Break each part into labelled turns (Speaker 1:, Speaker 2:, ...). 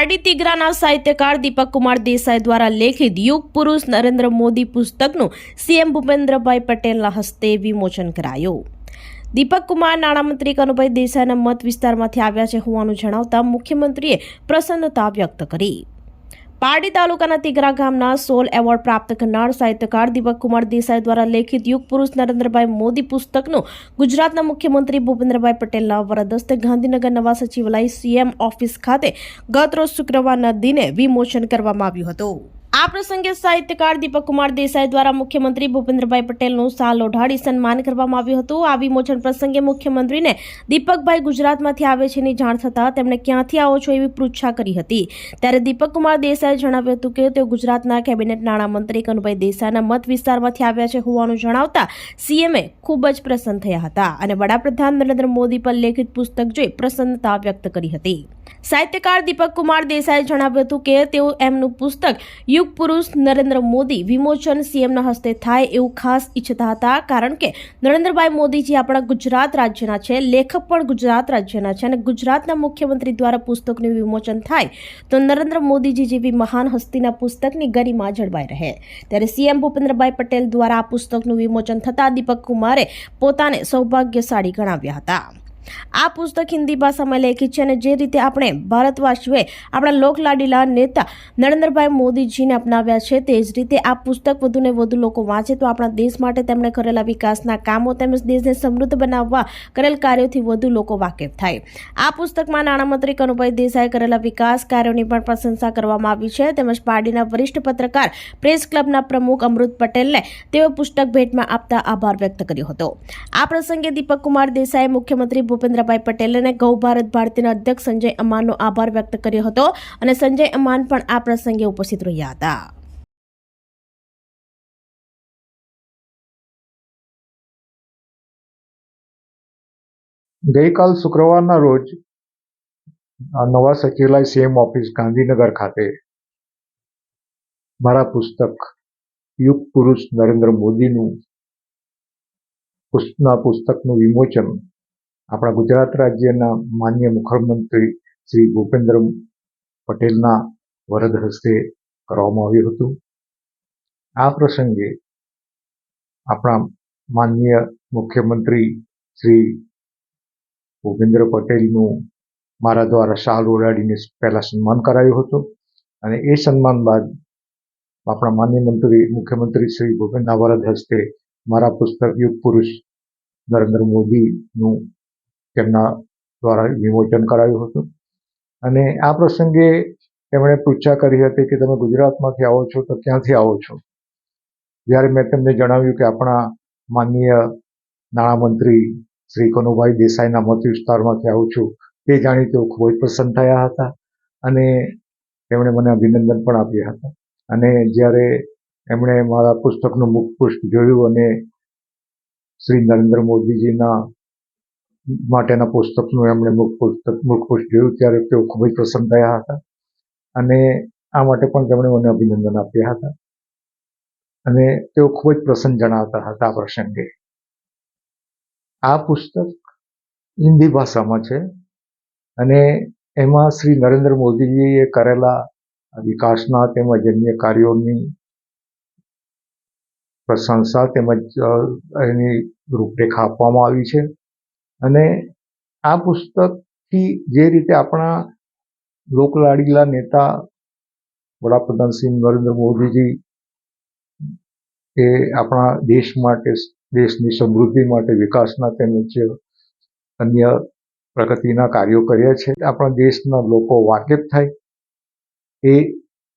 Speaker 1: પારડી તિગ્રાના સાહિત્યકાર દીપક કુમાર દેસાઈ દ્વારા લેખિત યુગ પુરુષ નરેન્દ્ર મોદી પુસ્તકનું સીએમ ભૂપેન્દ્રભાઈ પટેલના હસ્તે વિમોચન કરાયું. દીપક કુમાર નાણામંત્રી કનુભાઈ દેસાઈના મત વિસ્તારમાંથી આવ્યા છે હોવાનું જણાવતા મુખ્યમંત્રીએ પ્રસન્નતા વ્યક્ત કરી. પારડી તાલુકાના તિગરા ગામના સોલ એવોર્ડ પ્રાપ્ત કરનાર સાહિત્યકાર દીપક કુમાર દેસાઈ દ્વારા લેખિત યુગ પુરુષ નરેન્દ્રભાઈ મોદી પુસ્તકનું ગુજરાતના મુખ્યમંત્રી ભૂપેન્દ્રભાઈ પટેલના વરદસ્તે ગાંધીનગર નવા સચિવાલય સીએમ ઓફિસ ખાતે ગત રોજ શુક્રવારના દિને વિમોચન કરવામાં આવ્યું હતું. આ પ્રસંગે સાહિત્યકાર દીપક કુમાર દેસાઈ દ્વારા મુખ્યમંત્રી ભૂપેન્દ્રભાઈ પટેલનું સાલ ઓઢાડી સન્માન કરવામાં આવ્યું હતું. આ વિમોચન પ્રસંગે મુખ્યમંત્રીને દીપકભાઈ ગુજરાતમાંથી આવે છે ની જાણ થતાં તેમણે ક્યાંથી આવો છો? એવી પૃચ્છા કરી હતી. ત્યારે દીપક કુમાર દેસાઈએ જણાવ્યું હતું કે તેઓ ગુજરાતના કેબિનેટ નાણામંત્રી કનુભાઈ દેસાઈના મત વિસ્તારમાંથી આવ્યા છે હોવાનું જણાવતા સીએમએ ખૂબ જ પ્રસન્ન થયા હતા અને વડાપ્રધાન નરેન્દ્ર મોદી પર લેખિત પુસ્તક જોઈ પ્રસન્નતા વ્યક્ત કરી હતી. સાહિત્યકાર દીપક કુમાર દેસાઈએ જણાવ્યું હતું કે તેઓ એમનું પુસ્તક યુગ પુરુષ નરેન્દ્ર મોદી વિમોચન સીએમના હસ્તે થાય એવું ખાસ ઈચ્છતા હતા. કારણ કે નરેન્દ્રભાઈ મોદીજી આપણા ગુજરાત રાજ્યના છે, લેખક પણ ગુજરાત રાજ્યના છે અને ગુજરાતના મુખ્યમંત્રી દ્વારા પુસ્તકનું વિમોચન થાય તો નરેન્દ્ર મોદીજી જેવી મહાન હસ્તીના પુસ્તકની ગરિમા જળવાઈ રહે. ત્યારે સીએમ ભૂપેન્દ્રભાઈ પટેલ દ્વારા આ પુસ્તકનું વિમોચન થતાં દીપક કુમારે પોતાને સૌભાગ્યશાળી ગણાવ્યા હતા. આ પુસ્તક હિન્દી ભાષામાં લેખિત છે અને જે રીતે આપણે ભારતવાસીઓએ આપણા લોકલાડીલા નેતા નરેન્દ્રભાઈ મોદીજીને અપનાવ્યા છે તે જ રીતે આ પુસ્તક વધુને વધુ લોકો વાંચે તો આપણા દેશ માટે તેમણે કરેલા વિકાસના કામો તેમજ દેશને સમૃદ્ધ બનાવવા કરેલ કાર્યોથી વધુ લોકો વાકેફ થાય. આ પુસ્તકમાં નાણામંત્રી કનુભાઈ દેસાઈએ કરેલા વિકાસ કાર્યોની પણ પ્રશંસા કરવામાં આવી છે. તેમજ પાર્ટીના વરિષ્ઠ પત્રકાર, પ્રેસ ક્લબના પ્રમુખ અમૃત પટેલને તેઓ પુસ્તક ભેટમાં આપતા આભાર વ્યક્ત કર્યો હતો. આ પ્રસંગે દીપક કુમાર દેસાઈએ મુખ્યમંત્રી ભૂપેન્દ્રભાઈ પટેલ અને ગૌ ભારત ભારતીના અધ્યક્ષ સંજય અમાનનો આભાર વ્યક્ત કર્યો હતો અને સંજય અમાન પણ આ પ્રસંગે ઉપસ્થિત રહ્યા હતા.
Speaker 2: ગઈકાલ શુક્રવારના રોજ નવા સચિવાલય સીએમ ઓફિસ ગાંધીનગર ખાતે મારા પુસ્તક યુગ પુરુષ નરેન્દ્ર મોદીનું પુસ્તકનું વિમોચન આપણા ગુજરાત રાજ્યના માન્ય મુખ્યમંત્રી શ્રી ભૂપેન્દ્ર પટેલના વરદ હસ્તે કરવામાં આવ્યું હતું. આ પ્રસંગે આપણા માન્ય મુખ્યમંત્રી શ્રી ભૂપેન્દ્ર પટેલનું મારા દ્વારા શાલ ઓડાડીને પહેલાં સન્માન કરાયું હતું અને એ સન્માન બાદ આપણા માન્ય મંત્રી, મુખ્યમંત્રી શ્રી ભૂપેન્દ્ર વરદ હસ્તે મારા પુસ્તક યુગ પુરુષ નરેન્દ્ર મોદીનું તેમના દ્વારા વિમોચન કરાયું હતું. અને આ પ્રસંગે તેમણે પૃચ્છા કરી હતી કે તમે ગુજરાતમાંથી આવો છો તો ક્યાંથી આવો છો? જ્યારે મેં તેમને જણાવ્યું કે આપણા માનનીય નાણામંત્રી શ્રી કનુભાઈ દેસાઈના મત વિસ્તારમાંથી આવું છું, તે જાણી તેઓ ખૂબ જ પ્રસન્ન થયા હતા અને તેમણે મને અભિનંદન પણ આપ્યા હતા. અને જ્યારે એમણે મારા પુસ્તકનું મુખપૃષ્ઠ જોયું અને શ્રી નરેન્દ્ર મોદીજીના માટેના પુસ્તકનું એમણે મુખ પુસ્તક મુખપુષ્પ જોયું ત્યારે તેઓ ખૂબ જ પ્રસન્ન થયા હતા. અને આ માટે પણ તેમણે મને અભિનંદન આપ્યા હતા. અને તેઓ ખૂબ જ પ્રસન્ન જણાવતા હતા આ પ્રસંગે. આ પુસ્તક હિન્દી ભાષામાં છે અને એમાં શ્રી નરેન્દ્ર મોદીજીએ કરેલા વિકાસના તેમજ અન્ય કાર્યોની પ્રશંસા તેમજ એની રૂપરેખા આપવામાં આવી છે. અને આ પુસ્તકથી જે રીતે આપણા લોકલાડીલા નેતા વડાપ્રધાન શ્રી નરેન્દ્ર મોદીજી એ આપણા દેશ માટે, દેશની સમૃદ્ધિ માટે, વિકાસના તેમજ અન્ય પ્રગતિના કાર્યો કર્યા છે. આપણા દેશના લોકો વાકેફ થાય. એ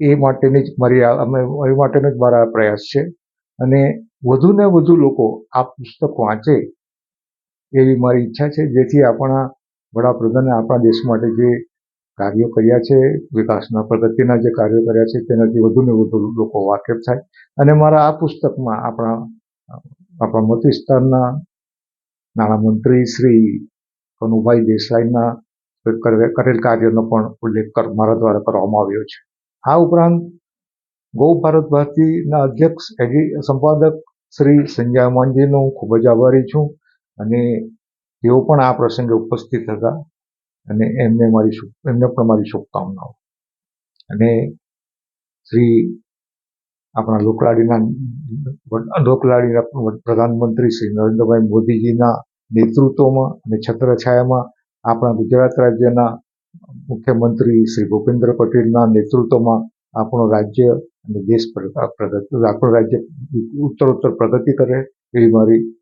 Speaker 2: એ માટેની જ મારી અમે, એ માટેનો જ મારા પ્રયાસ છે. અને વધુને વધુ લોકો આ પુસ્તક વાંચે એવી મારી ઈચ્છા છે, જેથી આપણા વડાપ્રધાને આપણા દેશ માટે જે કાર્યો કર્યા છે, વિકાસના પ્રગતિના જે કાર્યો કર્યા છે, તેનાથી વધુને વધુ લોકો વાકેફ થાય. અને મારા આ પુસ્તકમાં આપણા આપણા મત વિસ્તારના નાણામંત્રી શ્રી કનુભાઈ દેસાઈના કરેલ કાર્યનો પણ ઉલ્લેખ મારા દ્વારા કરવામાં આવ્યો છે. આ ઉપરાંત ગૌ ભારત ભારતીના અધ્યક્ષ સંપાદક શ્રી સંજય અમાનજીનો હું ખૂબ જ આભારી છું. અને તેઓ પણ આ પ્રસંગે ઉપસ્થિત હતા અને એમને મારી એમને પણ મારી શુભકામનાઓ. અને શ્રી આપણા લોકલાડીના લોકલાડીના પ્રધાનમંત્રી શ્રી નરેન્દ્રભાઈ મોદીજીના નેતૃત્વમાં અને છત્રછાયામાં આપણા ગુજરાત રાજ્યના મુખ્યમંત્રી શ્રી ભૂપેન્દ્ર પટેલના નેતૃત્વમાં આપણું રાજ્ય અને દેશ પ્ર- પ્રગતિ, આપણું રાજ્ય ઉત્તરોત્તર પ્રગતિ કરે એવી મારી